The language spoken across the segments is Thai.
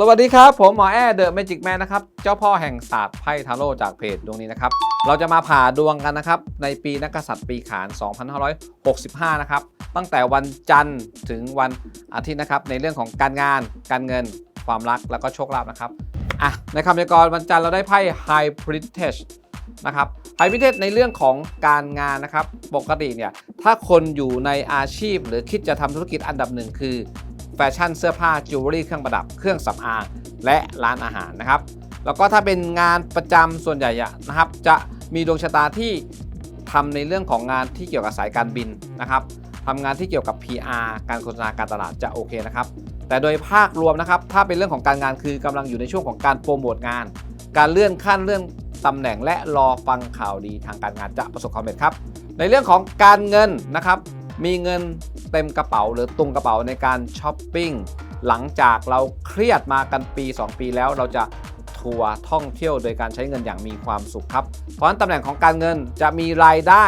สวัสดีครับ ผมหมอแอร์เดอะเมจิกแมนนะครับ เจ้าพ่อแห่งศาสตร์ไพ่ทาโร่จากเพจดวงนี้นะครับ เราจะมาผ่าดวงกันนะครับ ในปีนักกษัตริย์ปีขาน 2565 นะครับ ตั้งแต่วันจันทร์ถึงวันอาทิตย์นะครับ ในเรื่องของการงาน การเงิน ความรักแล้วก็โชคลาภนะครับอะในคำพยากรณ์วันจันทร์เราได้ไพ่ High Privilege นะครับไฮพิเทศในเรื่องของการงานนะครับ ปกติเนี่ย ถ้าคนอยู่ในอาชีพหรือคิดจะทำธุรกิจอันดับหนึ่งคือ แฟชั่นเสื้อผ้าจิวเวลรี่เครื่องประดับเครื่องสำอางและร้านอาหารนะครับ แล้วก็ถ้าเป็นงานประจำส่วนใหญ่นะครับ จะมีดวงชะตาที่ทำในเรื่องของงานที่เกี่ยวกับสายการบินนะครับทำงานที่เกี่ยวกับ PR การโฆษณาการตลาดจะโอเคนะครับ แต่โดยภาพรวมนะครับ ถ้าเป็นเรื่องของการงานคือกำลังอยู่ในช่วงของการโปรโมทงาน การเลื่อนขั้นเลื่อนตำแหน่งและรอฟังข่าวดีทางการงานจะประสบความสำเร็จครับ ในเรื่องของการเงินนะครับ มีเงินเต็มกระเป๋าหรือตุงกระเป๋าในการช้อปปิ้งหลังจากเราเครียดมากันปี 2 ปีแล้วเราจะทัวร์ท่องเที่ยวโดยการใช้เงินอย่างมีความสุขครับ เพราะฉะนั้นตำแหน่งของการเงินจะมีรายได้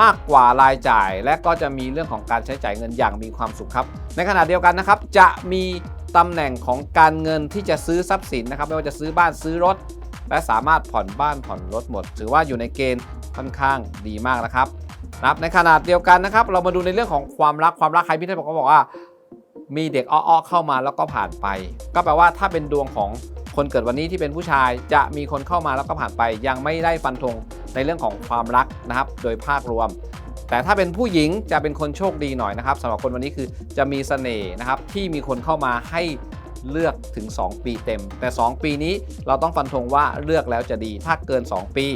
มากกว่ารายจ่าย และก็จะมีเรื่องของการใช้จ่ายเงินอย่างมีความสุขครับ ในขณะเดียวกันนะครับ จะมีตำแหน่งของการเงินที่จะซื้อทรัพย์สินนะครับ ไม่ว่าจะซื้อบ้านซื้อรถ และสามารถผ่อนบ้านผ่อนรถหมด ถือว่าอยู่ในเกณฑ์ค่อนข้างดีมากนะครับ นะครับในขนาดเดียวกันนะครับ เรามาดูในเรื่องของความรักความรักใครพี่เทพบอกก็บอกว่า มีเด็กอ้อๆเข้ามาแล้วก็ผ่านไป ก็แปลว่าถ้าเป็นดวงของคนเกิดวันนี้ที่เป็นผู้ชายจะมีคนเข้ามาแล้วก็ผ่านไป ยังไม่ได้ฟันธงในเรื่องของความรักนะครับ โดยภาครวม แต่ถ้าเป็นผู้หญิงจะเป็นคนโชคดีหน่อยนะครับสำหรับคนวันนี้คือจะมีเสน่ห์นะครับที่มีคนเข้ามาให้ เลือกถึง 2 ปีเต็ม แต่ 2 ปีนี้เราต้องฟันธงว่าเลือกแล้วจะดี ถ้าเกิน 2 ปี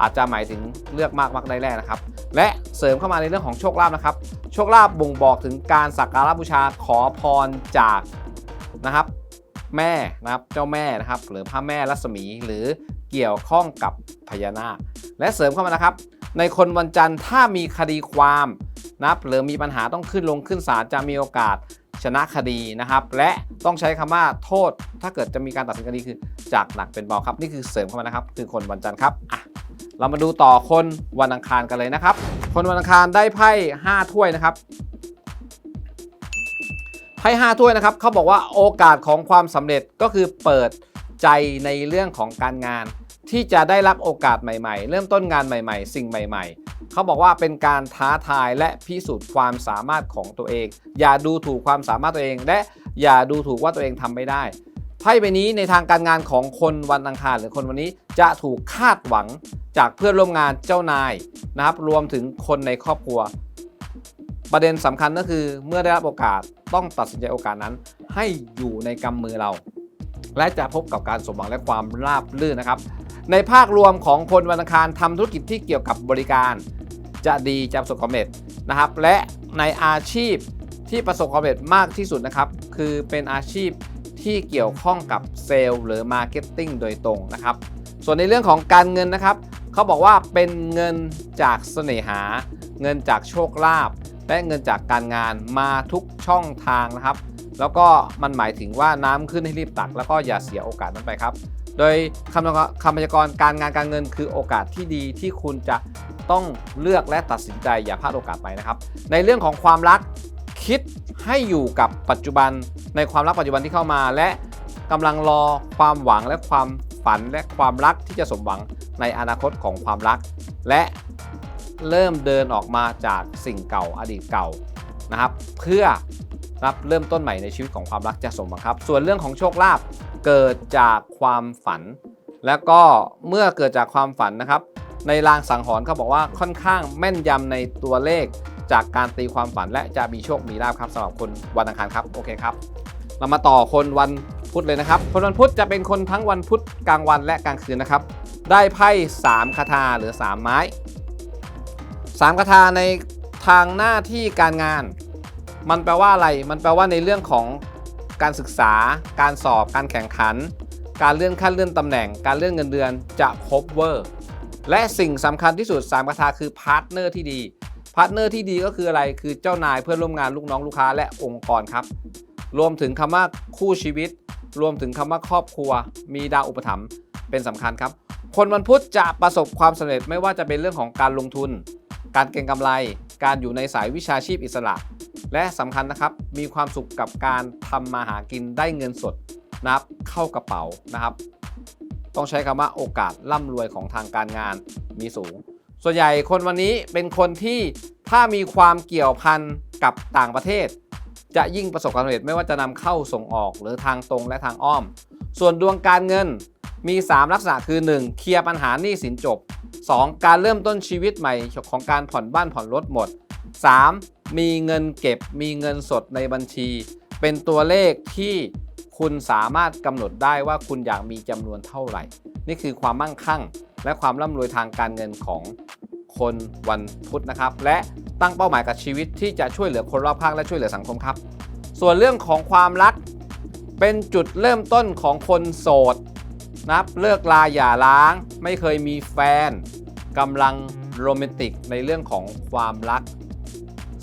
อาจจะหมายถึงเลือกมากมักได้แรกนะครับ และเสริมเข้ามาในเรื่องของโชคลาภนะครับ โชคลาภบ่งบอกถึงการสักการะบูชาขอพรจากนะครับ แม่นะครับเจ้าแม่นะครับ หรือพระแม่รัศมีหรือเกี่ยวข้องกับพญานาคและเสริมเข้ามานะครับ ในคนวันจันทร์ถ้ามีคดีความนะครับหรือมีปัญหาต้องขึ้นลงขึ้นศาลจะมีโอกาส ชนะคดีนะครับ และต้องใช้คำว่าโทษ ถ้าเกิดจะมีการตัดสินคดีคือจากหนักเป็นเบาครับ นี่คือเสริมเข้ามานะครับ คือคนวันจันทร์ครับอะเรามาดูต่อคนวันอังคารกันเลยนะครับ คนวันอังคารได้ไพ่5ถ้วยนะครับไพ่5ถ้วยนะครับเขาบอกว่าโอกาสของความสำเร็จก็คือเปิดใจในเรื่องของการงาน ที่จะได้รับโอกาสใหม่ๆ เริ่มต้นงานใหม่ๆ สิ่งใหม่ ๆ เขาบอกว่าเป็นการท้าทายและพิสูจน์ความสามารถของตัวเอง อย่าดูถูกความสามารถตัวเอง และอย่าดูถูกว่าตัวเองทำไม่ได้ไพ่ใบนี้ในทางการงานของคนวันอังคารหรือคนวันนี้จะถูกคาดหวังจากเพื่อนร่วมงานเจ้านายนะครับรวมถึงคนในครอบครัว ประเด็นสำคัญก็คือเมื่อได้รับโอกาสต้องตัดสินใจโอกาสนั้น ให้อยู่ในกำมือเรา และจะพบกับการสมหวังและความราบรื่นนะครับ ในภาครวมของคนวันอังคารทำธุรกิจที่เกี่ยวกับบริการ จะดีจะประสบความสำเร็จนะครับ และในอาชีพที่ประสบความสำเร็จมากที่สุดนะครับ คือเป็นอาชีพที่เกี่ยวข้องกับเซลล์หรือมาร์เก็ตติ้งโดยตรงนะครับ ส่วนในเรื่องของการเงินนะครับเขาบอกว่าเป็นเงินจากเสน่หา เงินจากโชคลาภและเงินจากการงานมาทุกช่องทางนะครับ แล้วก็มันหมายถึงว่าน้ำขึ้นให้รีบตัก แล้วก็อย่าเสียโอกาสนั้นไปครับ โดยคำคำพยากรณ์การงานการเงินคือโอกาสที่ดีที่คุณจะต้องเลือกและตัดสินใจอย่าพลาดโอกาสไปนะครับ ในเรื่องของความรักคิดให้อยู่กับปัจจุบันในความรักปัจจุบันที่เข้ามา และกำลังรอความหวังและความฝันและความรักที่จะสมหวังในอนาคตของความรัก และเริ่มเดินออกมาจากสิ่งเก่าอดีตเก่านะครับ เพื่อรับเริ่มต้นใหม่ในชีวิตของความรักจะสมหวังครับ ส่วนเรื่องของโชคลาภ เกิดจากความฝัน แล้วก็เมื่อเกิดจากความฝันนะครับ ในรางสังหรณ์เขาบอกว่าค่อนข้างแม่นยำในตัวเลขจากการตีความฝันและจะมีโชคมีลาภครับสำหรับคนวันอังคารครับโอเคครับ เรามาต่อคนวันพุธเลยนะครับ คนวันพุธจะเป็นคนทั้งวันพุธกลางวันและกลางคืนนะครับ ได้ไพ่3คาถาหรือ 3 ไม้ 3คาถาในทางหน้าที่การงาน มันแปลว่าอะไร มันแปลว่าในเรื่องของ การศึกษา การสอบ การแข่งขัน การเลื่อนขั้นเลื่อนตำแหน่ง การเลื่อนเงินเดือนจะครบเวอร์ และสิ่งสำคัญที่สุด3คาถาคือพาร์ทเนอร์ที่ดีพาร์ทเนอร์ที่ดีก็คืออะไรคือเจ้านายเพื่อนร่วมงานลูกน้องลูกค้าและองค์กรครับ รวมถึงคำว่าคู่ชีวิต รวมถึงคำว่าครอบครัว มีดาวอุปถัมภ์เป็นสำคัญครับ คนวันพุธจะประสบความสำเร็จไม่ว่าจะเป็นเรื่องของการลงทุน การเก็งกำไร การอยู่ในสายวิชาชีพอิสระ และสำคัญนะครับมีความสุขกับการทำมาหากินได้เงินสดนะครับเข้ากระเป๋านะครับ ต้องใช้คำว่าโอกาสร่ำรวยของทางการงานมีสูง ส่วนใหญ่คนวันนี้เป็นคนที่ถ้ามีความเกี่ยวพันกับต่างประเทศ จะยิ่งประสบความสำเร็จไม่ว่าจะนำเข้าส่งออกหรือทางตรงและทางอ้อม ส่วนดวงการเงินมี 3 ลักษณะคือ 1. เคลียร์ปัญหาหนี้สินจบ 2. การเริ่มต้นชีวิตใหม่ของการผ่อนบ้านผ่อนรถหมด 3. มีเงินเก็บ มีเงินสดในบัญชี เป็นตัวเลขที่คุณสามารถกำหนดได้ว่าคุณอยากมีจำนวนเท่าไหร่ นี่คือความมั่งคั่ง และความร่ำรวยทางการเงินของคนวันพุธนะครับ และตั้งเป้าหมายกับชีวิตที่จะช่วยเหลือคนรอบข้างและช่วยเหลือสังคมครับ ส่วนเรื่องของความรัก เป็นจุดเริ่มต้นของคนโสดนะครับเลิกลาอย่าร้าง ไม่เคยมีแฟนกำลังโรแมนติกในเรื่องของความรัก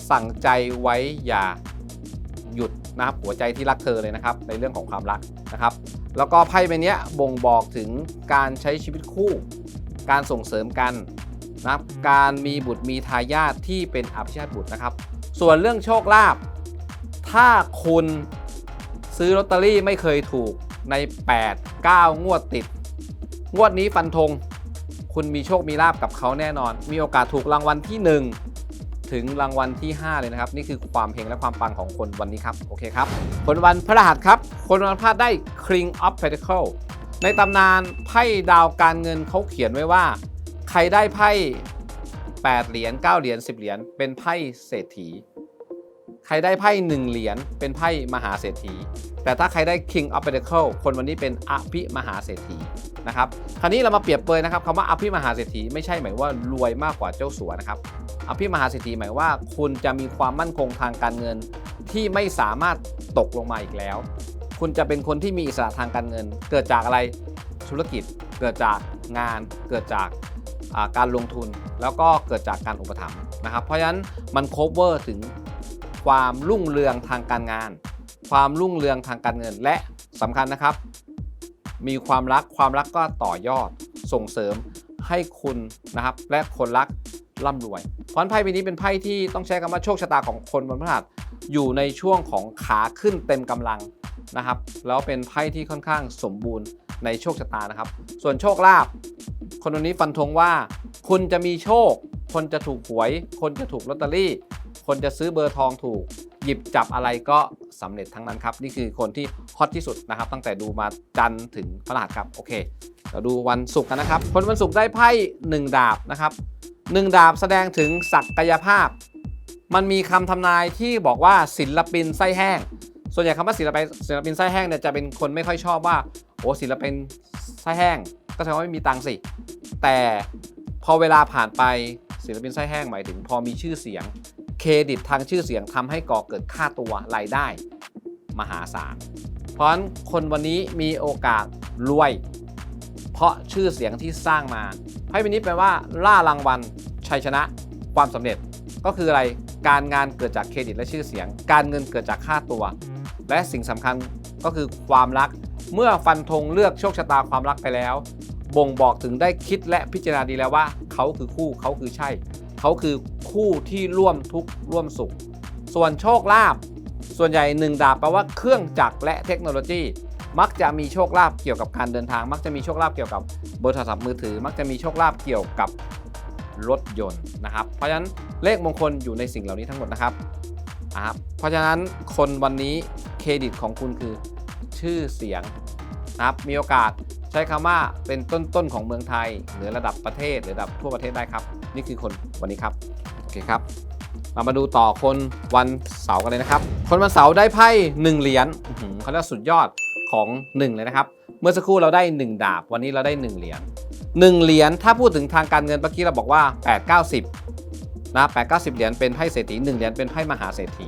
สั่งใจไว้อย่าหยุดนะครับหัวใจที่รักเธอเลยนะครับในเรื่องของความรักนะครับ แล้วก็ไพ่ใบเนี้ยบ่งบอกถึงการใช้ชีวิตคู่ การส่งเสริมกันนะครับการมีบุตรมีทายาทที่เป็นอภิชาติบุตรนะครับ ส่วนเรื่องโชคลาภถ้าคุณซื้อลอตเตอรี่ไม่เคยถูกใน 8 9 งวดติด งวดนี้ฟันธงคุณมีโชคมีลาบกับเขาแน่นอน มีโอกาสถูกรางวัลที่ 1 ถึงรางวัลที่ 5 เลยนะครับ นี่คือความเฮงและความปังของคนวันนี้ครับ โอเคครับ คนวันพฤหัสครับ คนวันพฤหัสได้ King of Pentacle ในตำนานไพ่ดาวการเงินเขาเขียนไว้ว่า ใครได้ไพ่ 8 เหรียญ 9 เหรียญ 10 เหรียญ เป็นไพ่เศรษฐี ใครได้ไพ่1เหรียญเป็นไพ่มหาเศรษฐี แต่ถ้าใครได้ King of Pentacle คนวันนี้เป็นอภิมหาเศรษฐีนะครับคราวนี้เรามาเปรียบเปรยนะครับคำว่าอภิมหาเศรษฐีไม่ใช่หมายว่ารวยมากกว่าเจ้าสัวนะครับอภิมหาเศรษฐีหมายว่า คุณจะมีความมั่นคงทางการเงินที่ไม่สามารถตกลงมาอีกแล้ว คุณจะเป็นคนที่มีอิสระทางการเงิน เกิดจากอะไรธุรกิจ เกิดจากงาน เกิดจากการลงทุน แล้วก็เกิดจากการอุปถัมภ์นะครับ เพราะฉะนั้นมัน cover ถึง ความรุ่งเรืองทางการงาน ความรุ่งเรืองทางการเงินและสำคัญนะครับ มีความรักความรักก็ต่อยอดส่งเสริมให้คุณนะครับและคนรักร่ำรวยเพราะไพ่ใบนี้เป็นไพ่ที่ต้องใช้คำว่าโชคชะตาของคนวันพฤหัสอยู่ในช่วงของขาขึ้นเต็มกำลังนะครับ แล้วเป็นไพ่ที่ค่อนข้างสมบูรณ์ในโชคชะตานะครับ ส่วนโชคลาภคนวันนี้ฟันธงว่า คุณจะมีโชค คนจะถูกหวย คนจะถูกลอตเตอรี่ คนจะซื้อเบอร์ทองถูก หยิบจับอะไรก็สำเร็จทั้งนั้นครับ นี่คือคนที่ฮอตที่สุดนะครับ ตั้งแต่ดูมาจันถึงพฤหัสครับ โอเค เราดูวันศุกร์กันนะครับ คนวันศุกร์ได้ไพ่1ดาบนะครับ1ดาบแสดงถึงศักยภาพ มันมีคำทำนายที่บอกว่าศิลปินไส้แห้ง ส่วนใหญ่คำว่าศิลปินศิลปินไส้แห้งเนี่ยจะเป็นคนไม่ค่อยชอบว่าโอ้ศิลปินไส้แห้ง ก็แสดงว่าไม่มีตังค์สิ แต่พอเวลาผ่านไปศิลปินไส้แห้งหมายถึงพอมีชื่อเสียง เครดิตทางชื่อเสียงทำให้ก่อเกิดค่าตัวรายได้มหาศาล เพราะฉะนั้นคนวันนี้มีโอกาสรวย เพราะชื่อเสียงที่สร้างมาไพ่ใบนี้แปลว่า ล่ารางวัลชัยชนะ ความสำเร็จก็คืออะไรการงานเกิดจากเครดิตและชื่อเสียง การเงินเกิดจากค่าตัว และสิ่งสำคัญก็คือความรักเมื่อฟันธงเลือกโชคชะตาความรักไปแล้ว บ่งบอกถึงได้คิดและพิจารณาดีแล้วว่า เขาคือคู่เขาคือใช่ เขาคือคู่ที่ร่วมทุกข์ร่วมสุข ส่วนโชคลาภส่วนใหญ่หนึ่งดาบแปลว่าเครื่องจักรและเทคโนโลยี มักจะมีโชคลาภเกี่ยวกับการเดินทาง มักจะมีโชคลาภเกี่ยวกับเบอร์โทรศัพท์มือถือ มักจะมีโชคลาภเกี่ยวกับรถยนต์นะครับ เพราะฉะนั้นเลขมงคลอยู่ในสิ่งเหล่านี้ทั้งหมดนะครับอ่าครับเพราะฉะนั้นคนวันนี้เครดิตของคุณคือชื่อเสียงนะครับมีโอกาส ช้คำว่าเป็นต้นๆของเมืองไทย หรือระดับประเทศหรือระดับทั่วประเทศได้ครับ นี่คือคนวันนี้ครับโอเคครับ เรามาดูต่อคนวันเสาร์กันเลยนะครับ คนวันเสาร์ได้ไพ่1เหรียญเขาเรียกสุดยอดของ1เลยนะครับ เมื่อสักครู่เราได้ 1 ดาบ วันนี้เราได้ 1 เหรียญ1เหรียญถ้าพูดถึงทางการเงินเมื่อกี้เราบอกว่า 8 90นะ8 90 เหรียญเป็นไพ่เศรษฐี1เหรียญเป็นไพ่มหาเศรษฐี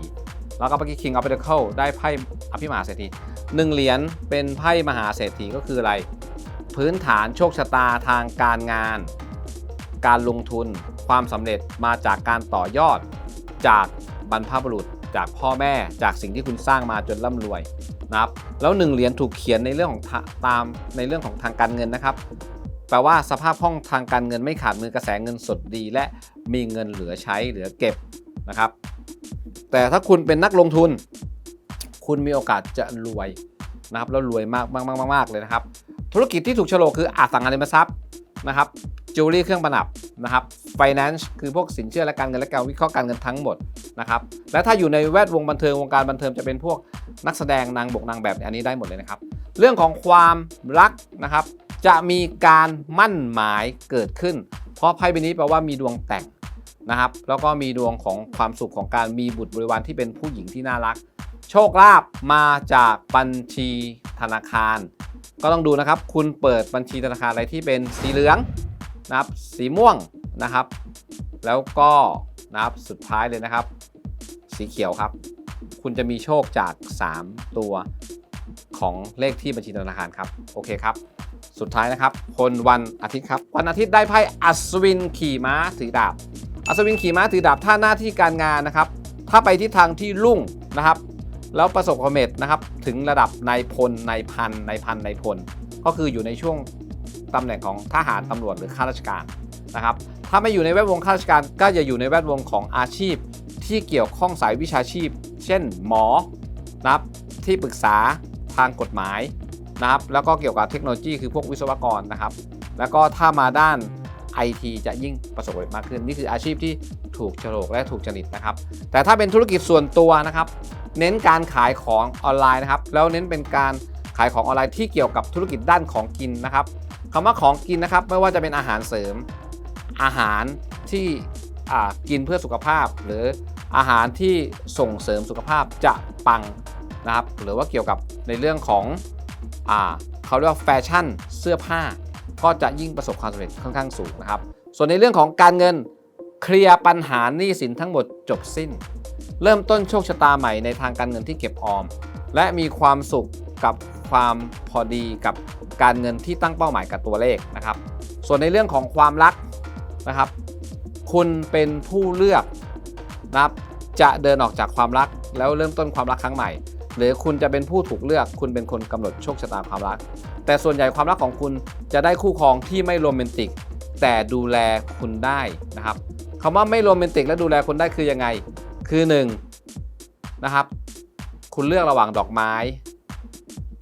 แล้วก็เมื่อกี้ King of Pentacle ได้ไพ่อภิมหาเศรษฐี1เหรียญเป็นไพ่มหาเศรษฐีก็คืออะไร พื้นฐานโชคชะตาทางการงาน การลงทุน ความสำเร็จมาจากการต่อยอด จากบรรพบุรุษ จากพ่อแม่จากสิ่งที่คุณสร้างมาจนร่ำรวยนะครับแล้วหนึ่งเหรียญถูกเขียนในเรื่องของตามในเรื่องของทางการเงินนะครับ แปลว่าสภาพคล่องทางการเงินไม่ขาดมือกระแสเงินสดดี และมีเงินเหลือใช้เหลือเก็บนะครับ แต่ถ้าคุณเป็นนักลงทุน คุณมีโอกาสจะรวยนะครับแล้วรวยมากมากมากมากเลยนะครับ ธุรกิจที่ถูกโฉลกคืออสังหาริมทรัพย์นะครับจิวเวลรี่เครื่องประดับนะครับ finance คือพวกสินเชื่อและการเงินและการวิเคราะห์การเงินทั้งหมดนะครับและถ้าอยู่ในแวดวงบันเทิงวงการบันเทิงจะเป็นพวกนักแสดงนางบกนางแบบอันนี้ได้หมดเลยนะครับ เรื่องของความรักนะครับ จะมีการมั่นหมายเกิดขึ้น เพราะไพ่ใบนี้แปลว่ามีดวงแต่งนะครับ แล้วก็มีดวงของความสุขของการมีบุตรบริวารที่เป็นผู้หญิงที่น่ารัก โชคลาภมาจากบัญชีธนาคาร ก็ต้องดูนะครับ คุณเปิดบัญชีธนาคารอะไรที่เป็นสีเหลืองนะครับ สีม่วงนะครับ แล้วก็นะครับสุดท้ายเลยนะครับ สีเขียวครับ คุณจะมีโชคจาก 3 ตัวของเลขที่บัญชีธนาคารครับโอเคครับ สุดท้ายนะครับ คนวันอาทิตย์ครับ วันอาทิตย์ได้ไพ่อัศวินขี่ม้าถือดาบอัศวินขี่ม้าถือดาบถ้าหน้าที่การงานนะครับ ถ้าไปที่ทางที่รุ่งนะครับ แล้วประสบความสำเร็จนะครับถึงระดับนายพลนายพันนายพันนายพล ก็คืออยู่ในช่วงตำแหน่งของทหารตำรวจหรือข้าราชการนะครับถ้าไม่อยู่ในแวดวงข้าราชการก็จะอยู่ในแวดวงของอาชีพ ที่เกี่ยวข้องสายวิชาชีพ เช่น หมอนะครับที่ปรึกษาทางกฎหมายนะครับแล้วก็เกี่ยวกับเทคโนโลยีคือพวกวิศวกรนะครับ แล้วก็ถ้ามาด้าน IT จะยิ่งประสบความสำเร็จมากขึ้น นี่คืออาชีพที่ถูกโฉลกและถูกจริตนะครับ แต่ถ้าเป็นธุรกิจส่วนตัวนะครับ เน้นการขายของออนไลน์นะครับ แล้วเน้นเป็นการขายของออนไลน์ที่เกี่ยวกับธุรกิจด้านของกินนะครับคำว่าของกินนะครับ ไม่ว่าจะเป็นอาหารเสริม อาหารที่กินเพื่อสุขภาพ หรืออาหารที่ส่งเสริมสุขภาพจะปังนะครับ หรือว่าเกี่ยวกับในเรื่องของอเขาเรียกว่าแฟชั่นเสื้อผ้า ก็จะยิ่งประสบความสำเร็จค่อนข้างสูงนะครับ ส่วนในเรื่องของการเงินเคลียร์ปัญหาหนี้สินทั้งหมดจบสิ้น เริ่มต้นโชคชะตาใหม่ในทางการเงินที่เก็บออม และมีความสุขกับความพอดีกับการเงินที่ตั้งเป้าหมายกับตัวเลขนะครับ ส่วนในเรื่องของความรักนะครับ คุณเป็นผู้เลือกนะครับจะเดินออกจากความรักแล้วเริ่มต้นความรักครั้งใหม่ หรือคุณจะเป็นผู้ถูกเลือก คุณเป็นคนกำหนดโชคชะตาความรัก แต่ส่วนใหญ่ความรักของคุณจะได้คู่ครองที่ไม่โรแมนติก แต่ดูแลคุณได้นะครับคำว่าไม่โรแมนติกและดูแลคุณได้คือยังไง คือ1นะครับ คุณเลือกระหว่างดอกไม้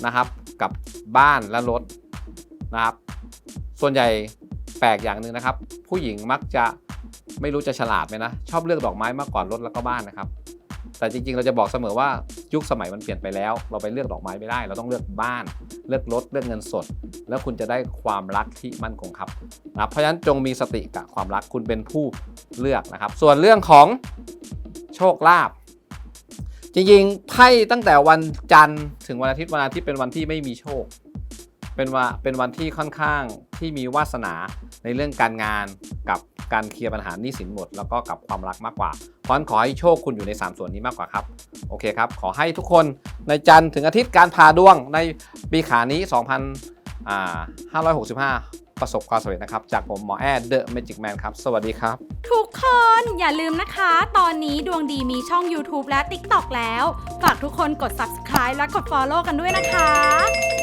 นะครับ กับบ้านและรถนะครับ ส่วนใหญ่แปลกอย่างหนึ่งนะครับ ผู้หญิงมักจะไม่รู้จะฉลาดไหมนะ ชอบเลือกดอกไม้มากกว่ารถแล้วก็บ้านนะครับ แต่จริงๆ เราจะบอกเสมอว่ายุคสมัยมันเปลี่ยนไปแล้ว เราไปเลือกดอกไม้ไม่ได้ เราต้องเลือกบ้าน เลือกรถ เลือกเงินสด แล้วคุณจะได้ความรักที่มั่นคงครับนะครับเพราะฉะนั้นจงมีสติกับความรักคุณเป็นผู้เลือกนะครับ ส่วนเรื่องของ โชคลาภจริงๆไพ่ตั้งแต่วันจันทร์ถึงวันอาทิตย์วันอาทิตย์เป็นวันที่ไม่มีโชค เป็นว่าเป็นวันที่ค่อนข้างที่มีวาสนาในเรื่องการงานกับการเคลียร์ปัญหาหนี้สินหมด แล้วก็กับความรักมากกว่าเพราะฉะนั้นขอให้โชคคุณอยู่ใน 3 ส่วนนี้มากกว่าครับโอเคครับ ขอให้ทุกคนในจันทร์ถึงอาทิตย์การพาดวงในปีขานี้ 2,565 ประสบความสำเร็จนะครับ จากผมหมอแอดเดอะเมจิกแมนครับ สวัสดีครับ ทุกคนอย่าลืมนะคะ ตอนนี้ดวงดีมีช่อง YouTube และ TikTok แล้ว ฝากทุกคนกด subscribe และกด follow กันด้วยนะคะ